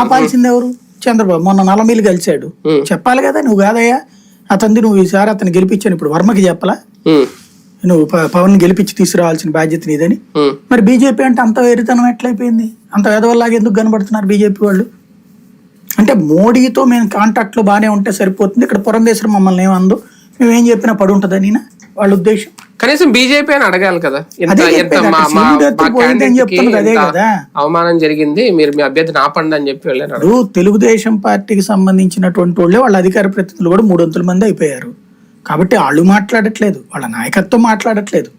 ఆపాల్సింది ఎవరు? చంద్రబాబు. మొన్న నలమీలు కలిశాడు. చెప్పాలి కదా నువ్వు కాదయ్యా. అతన్ని నువ్వు ఈసారి అతను గెలిపించాను. ఇప్పుడు వర్మకి చెప్పలా? నువ్వు పవన్ గెలిపించి తీసుకురావాల్సిన బాధ్యత నీదని. మరి బీజేపీ అంటే అంత వేరితనం ఎట్లయిపోయింది? అంత వేదవల్లాగా ఎందుకు కనబడుతున్నారు బీజేపీ వాళ్ళు? అంటే మోడీతో మేము కాంటాక్ట్లో బాగానే ఉంటే సరిపోతుంది. ఇక్కడ పురంధేశ్వరం మమ్మల్ని ఏమందు మేము ఏం చెప్పినా పడి ఉంటుందని వాళ్ళ ఉద్దేశం? కనీసం బీజేపీ అని అడగాలి కదా. ఎంత ఎంత. అవమానం జరిగింది మీరు మీ అభ్యర్థిని ఆపండి అని చెప్పి వెళ్ళారు తెలుగుదేశం పార్టీకి సంబంధించినటువంటి వాళ్ళే వాళ్ళ అధికార ప్రతినిధులు కూడా మూడొంతుల మంది అయిపోయారు. కాబట్టి వాళ్ళు మాట్లాడట్లేదు వాళ్ళ నాయకత్వం మాట్లాడట్లేదు.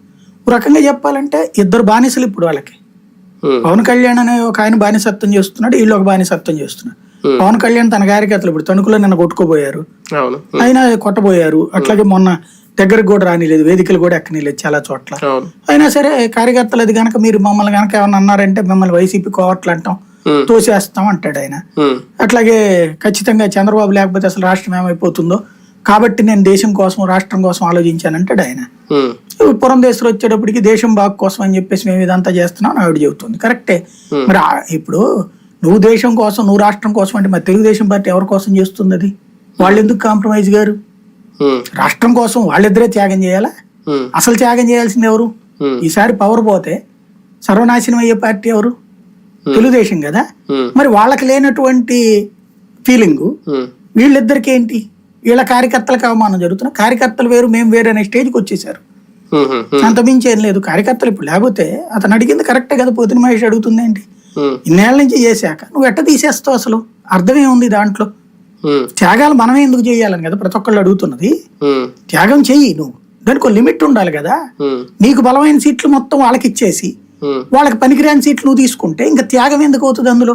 ఒక రకంగా చెప్పాలంటే ఇద్దరు బానిసలు ఇప్పుడు వాళ్ళకి. పవన్ కళ్యాణ్ అనే ఒక ఆయన బానిసత్వం చేస్తున్నాడు వీళ్ళు ఒక బానిసత్వం చేస్తున్నారు. Hmm. పవన్ కళ్యాణ్ తన కార్యకర్తలు ఇప్పుడు తణుకులో నిన్న కొట్టుకోబోయారు అయినా కొట్టబోయారు. అట్లాగే మొన్న దగ్గరకు కూడా రానిలేదు వేదికలు కూడా ఎక్కనిలేదు చాలా చోట్ల. అయినా సరే కార్యకర్తలు అది కనుక మీరు మమ్మల్ని కనుక ఏమన్నా అన్నారంటే మిమ్మల్ని వైసీపీ కోవట్లు అంటాం తోసేస్తాం అంటాడు ఆయన. అట్లాగే ఖచ్చితంగా చంద్రబాబు లేకపోతే అసలు రాష్ట్రం ఏమైపోతుందో కాబట్టి నేను దేశం కోసం రాష్ట్రం కోసం ఆలోచించానంటాడు ఆయన. ఉమ్, పురం దేశంలో వచ్చేటప్పటికి దేశం బాగు కోసం అని చెప్పేసి మేము ఇదంతా చేస్తున్నాం ఆవిడ చెబుతుంది. కరెక్టే. మరి ఇప్పుడు నువ్వు దేశం కోసం నువ్వు రాష్ట్రం కోసం అంటే మరి తెలుగుదేశం పార్టీ ఎవరి కోసం చేస్తుంది అది? వాళ్ళు ఎందుకు కాంప్రమైజ్ గారు? రాష్ట్రం కోసం వాళ్ళిద్దరే త్యాగం చేయాలా? అసలు త్యాగం చేయాల్సింది ఎవరు? ఈసారి పవర్ పోతే సర్వనాశనం అయ్యే పార్టీ ఎవరు? తెలుగుదేశం కదా? మరి వాళ్ళకి లేనటువంటి ఫీలింగు వీళ్ళిద్దరికి ఏంటి? వీళ్ళ కార్యకర్తలకు అవమానం జరుగుతున్న? కార్యకర్తలు వేరు మేము వేరు అనే స్టేజ్కి వచ్చేసారు ఉమ్, ఉమ్, ఉమ్, అంత మించి ఏం లేదు. కార్యకర్తలు ఇప్పుడు లేకపోతే అతను అడిగింది కరెక్టే కదా? పోతిన మహేష్ అడుగుతుంది ఏంటి ఉమ్, ఇన్నేళ్ళ నుంచి చేశాక నువ్వు ఎట్ట తీసేస్తావు అసలు? అర్థమే ఉంది దాంట్లో. త్యాగాలు మనమే ఎందుకు చేయాలని కదా ప్రతి ఒక్కళ్ళు అడుగుతున్నది. త్యాగం చెయ్యి నువ్వు. దానికి లిమిట్ ఉండాలి కదా. నీకు బలమైన సీట్లు మొత్తం వాళ్ళకి ఇచ్చేసి వాళ్ళకి పనికిరాని సీట్లు నువ్వు తీసుకుంటే ఇంకా త్యాగం ఎందుకు అవుతుంది అందులో?